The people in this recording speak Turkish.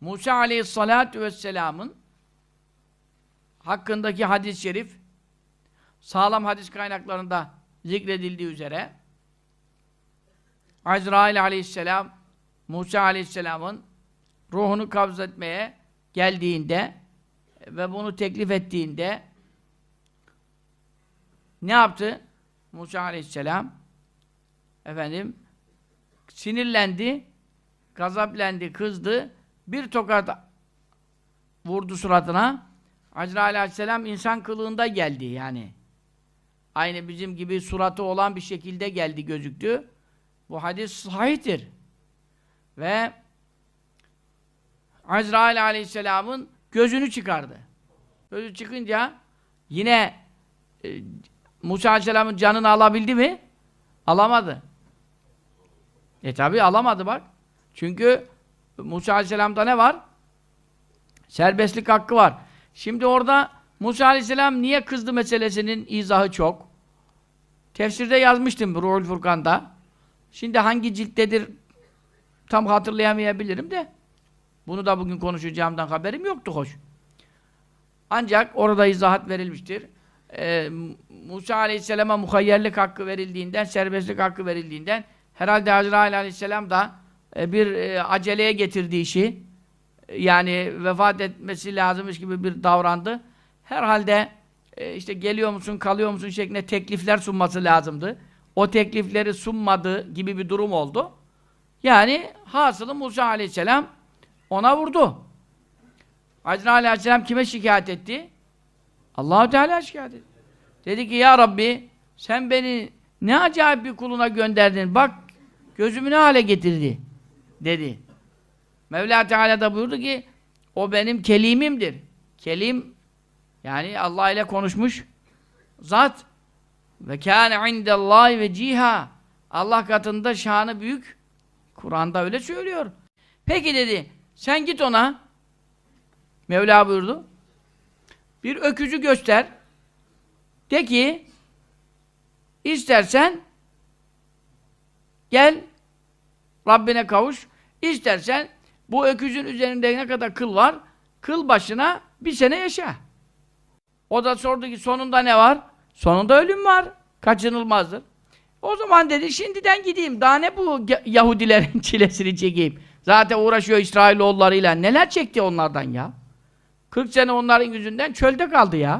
Musa aleyhissalatu vesselamın hakkındaki hadis-i şerif sağlam hadis kaynaklarında zikredildiği üzere Azrail aleyhisselam Musa aleyhisselamın ruhunu kabz etmeye geldiğinde ve bunu teklif ettiğinde ne yaptı? Musa aleyhisselam efendim sinirlendi, gazaplendi, kızdı. Bir tokat vurdu suratına. Azrail aleyhisselam insan kılığında geldi yani. Aynı bizim gibi suratı olan bir şekilde geldi gözüktü. Bu hadis sahihtir. Ve Azrail aleyhisselamın gözünü çıkardı. Gözü çıkınca yine e, Musa aleyhisselamın canını alabildi mi? Alamadı. E tabi alamadı bak. Çünkü Musa aleyhisselamda ne var? Serbestlik hakkı var. Şimdi orada Musa aleyhisselam niye kızdı meselesinin izahı çok. Tefsirde yazmıştım Ruhul Furkan'da. Şimdi hangi cilttedir tam hatırlayamayabilirim de bunu da bugün konuşacağımdan haberim yoktu hoş. Ancak orada izahat verilmiştir. Ee, Musa Aleyhisselam'a muhayyerlik hakkı verildiğinden, serbestlik hakkı verildiğinden herhalde Azrail Aleyhisselam da bir e, aceleye getirdiği işi e, yani vefat etmesi lazımmış gibi bir davrandı. Herhalde e, işte geliyor musun, kalıyor musun şeklinde teklifler sunması lazımdı. O teklifleri sunmadı gibi bir durum oldu. Yani hasılı Musa Aleyhisselam ona vurdu. Azrail Aleyhisselam kime şikayet etti? Allahu Teala şikayet etti. Dedi ki ya Rabbi sen beni ne acayip bir kuluna gönderdin. Bak gözümü ne hale getirdi. Dedi. Mevla Teala da buyurdu ki o benim kelimimdir. Kelim yani Allah ile konuşmuş zat ve kâne indellâhi ve ciha Allah katında şanı büyük. Kur'an'da öyle söylüyor. Peki dedi sen git ona Mevla buyurdu. Bir öküzü göster. De ki istersen gel Rabbine kavuş. İstersen bu öküzün üzerinde ne kadar kıl var? Kıl başına bir sene yaşa. O da sordu ki sonunda ne var? Sonunda ölüm var. Kaçınılmazdır. O zaman dedi şimdiden gideyim. Daha ne bu Yahudilerin çilesini çekeyim. Zaten uğraşıyor İsrailoğullarıyla. Neler çekti onlardan ya? 40 sene onların yüzünden çölde kaldı ya.